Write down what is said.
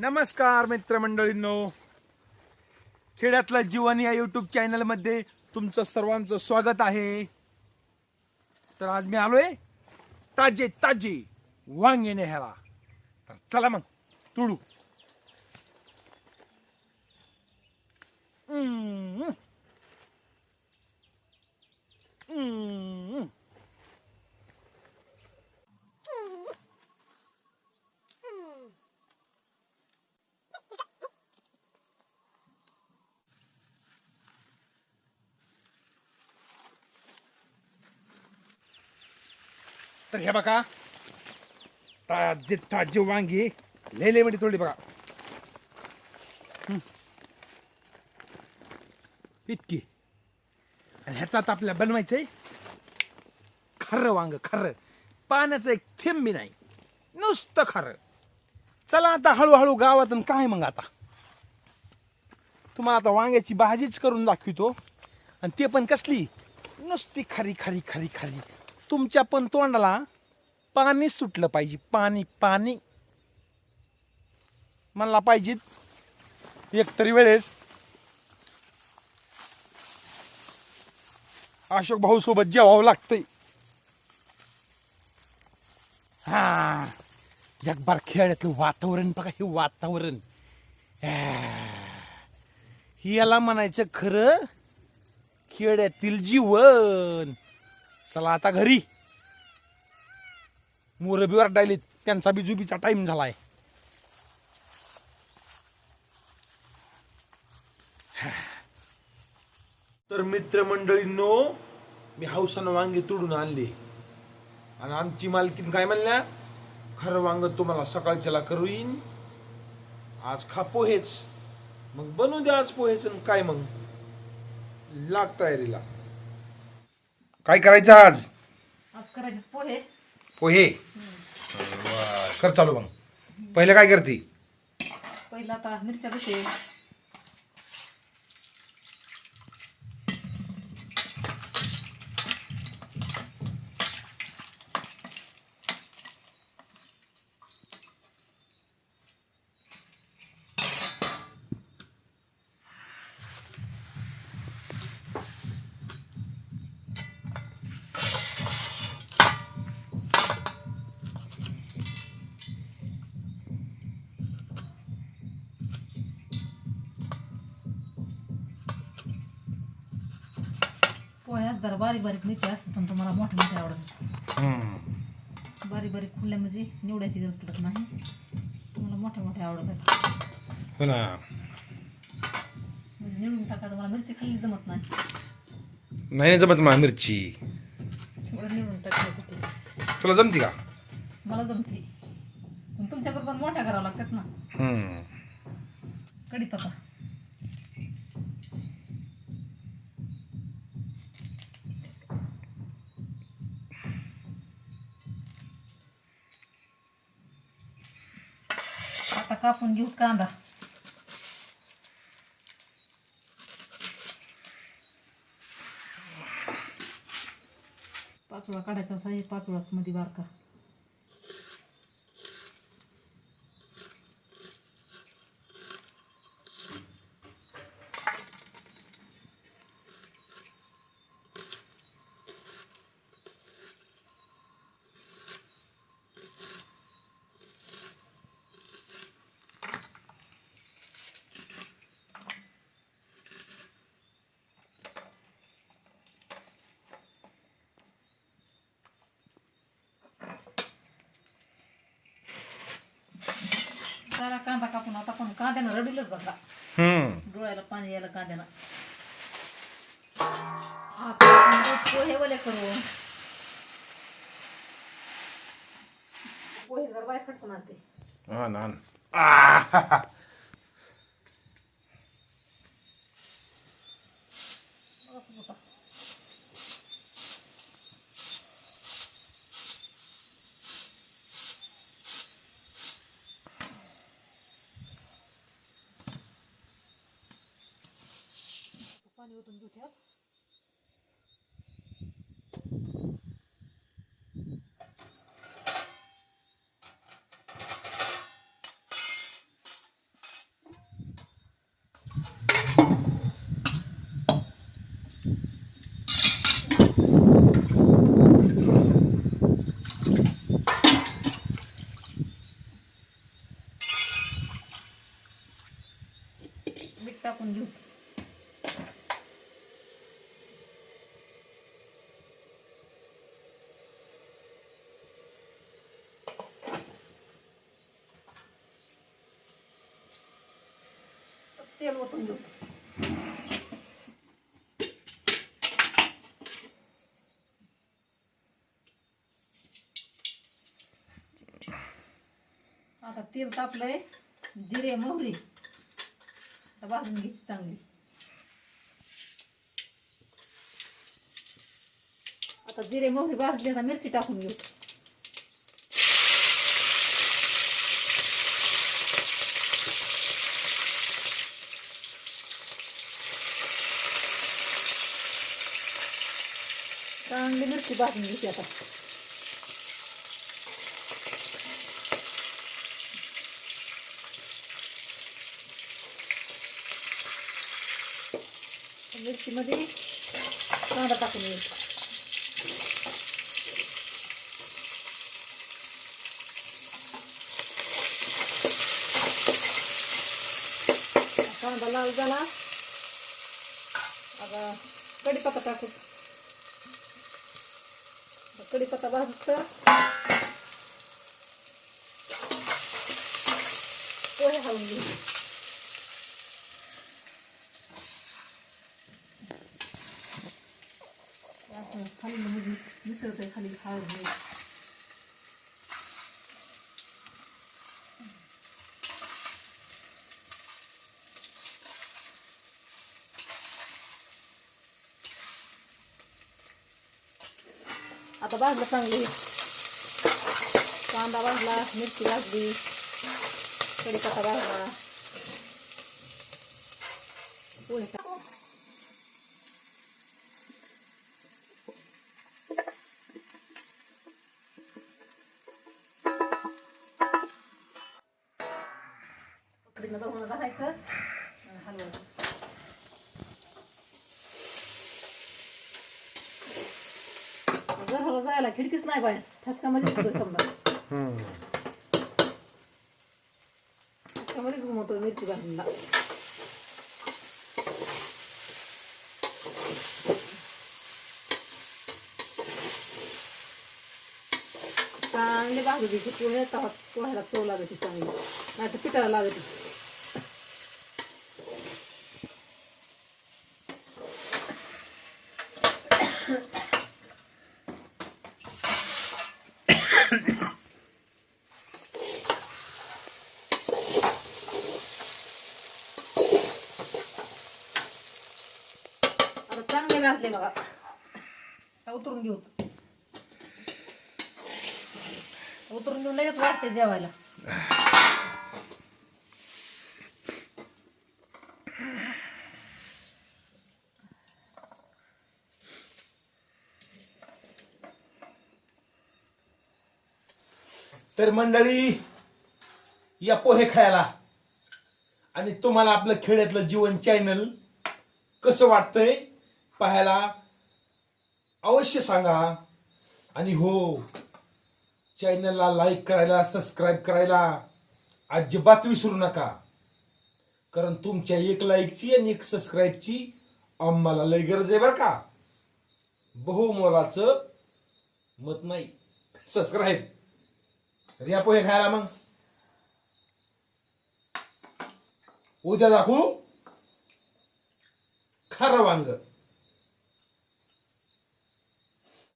नमस्कार मित्रमंडळींनो. खेड्यातलं जीवन या युट्यूब चॅनलमध्ये तुमचं सर्वांचं स्वागत आहे. तर आज मी आलोय ताजे ताजे वांगे न्यायला चला मग तुडू हम्म. हम्म. तर हे बघा. ताजे ताजे वांगी. लेले म्हणजे थोडी बघा. इतकी. आणि ह्याचा आता आपल्याला बनवायचंय. खरं वांग खरं. पाण्याचं एक थेंब बी नाही. नुसतं खरं. चला आता हळूहळू गावातून काय मग आता? तुम्हाला आता वांग्याची भाजीच करून दाखवितो. आणि ते पण कसली? नुसती खरी खरी खरी खरी. तुमच्या पण तोंडाला पाणी सुटलं पाहिजे. पाणी पाणी. म्हणला पाहिजे. एकतरी वेळेस अशोक भाऊ सोबत जेवावं लागतंय. हा. जगभर खेड्यातलं वातावरण बघा हे वातावरण. याला म्हणायचं खरं खेड्यातील जीवन. चला आता घरी. मोर बी डायलीत त्यांचा बी जुबीचा टाइम झालाय. तर मित्रमंडळींनो मी हौसानं वांगे तोडून आणले. आणि आमची मालकीन काय म्हणल्या? खरं वांग तुम्हाला सकाळच्याला करू येईन आज खा पोहेच. मग बनवू द्या आज पोहेच आणि काय मग? लाग तयारीला. काय करायचं आज? आज करायचे पोहे. पोहे? कर चालू मग. पहिलं काय करते? पहिला आता मिरच्या कसे जरा बारीक बारीक मिरची असतात पण तुम्हाला मोठे मोठे आवडत बारीक बारीक खुल्ल्या म्हणजे निवडायची गरज पडत नाही. तुम्हाला मोठे मोठे आवडत आहेत हो ना. म्हणजे निवडून टाका तुम्हाला मिरची खाल्ली जमत नाही. नाही जमत मला मिरची. सगळं निवडून टाकायसाठी तुला जमती का? मला जमते. पण तुमच्याबरोबर मोठ्या करावं लागतात ना. हम्म. कढीपत्ता घेऊ कांदा पाचोळा काढायचा असा हे पाचोळाच मध्ये बारका जरा कांदा कापून आता पण कांद्यानं रडीलच बघा. हम्म. डोळ्याला पाणी यायला कांद्यानं. आता पोहे वले करू पोहे जर बाय खडसून आणते. हा ना ओतून घेऊयात मीठ टाकून घेऊ. तेल ओतून घेऊ आता तेल तापलंय जिरे मोहरी. आता भाजून घे चांगली. आता जिरे मोहरी भाजली आता मिरची टाकून घेऊ चांगली मिरची भाजून घेते आता. मिरचीमध्ये कांदा टाकून येईल कांदा लाल झाला. आता कढीपत्ता टाकू. कढीपत्ता भाजत. तर पोहे हलवून घेऊ. असं खाली म्हणजे मिसळतंय खाली हळद आता भाजलं चांगली. कांदा भाजला मिरची भाजली कडीपत्ता भाजला. पोहे बघून बघायचं आणि हलवायचं घराला जायला खिडकीच नाही बाय ठसकामध्ये होतोय समजा ठसकामध्येच घुमवतोय मिरची भाजूनला. चांगले भाजू द्यायचे पोहे तवा पोह्याला चव लागते चांगली. नाही तर पिठाला लागते आता चांगले भाजले बघा. उतरून घेऊ. उतरून घेऊन लगेच वाटते जेवायला. तर मंडळी या पोहे खायला. आणि तुम्हाला आपलं खेड्यातलं जीवन चॅनल कसं वाटतंय? पाहायला अवश्य सांगा. आणि हो चॅनलला लाईक करायला सबस्क्राईब करायला अजिबात विसरू नका. कारण तुमच्या एक लाईकची आणि एक सबस्क्राईबची आम्हाला लय गरज आहे बरं का. बहुमोलाचं मत नाही. सबस्क्राईब रिया पोहे खायला मग. उद्या दाखवू खरं वांग.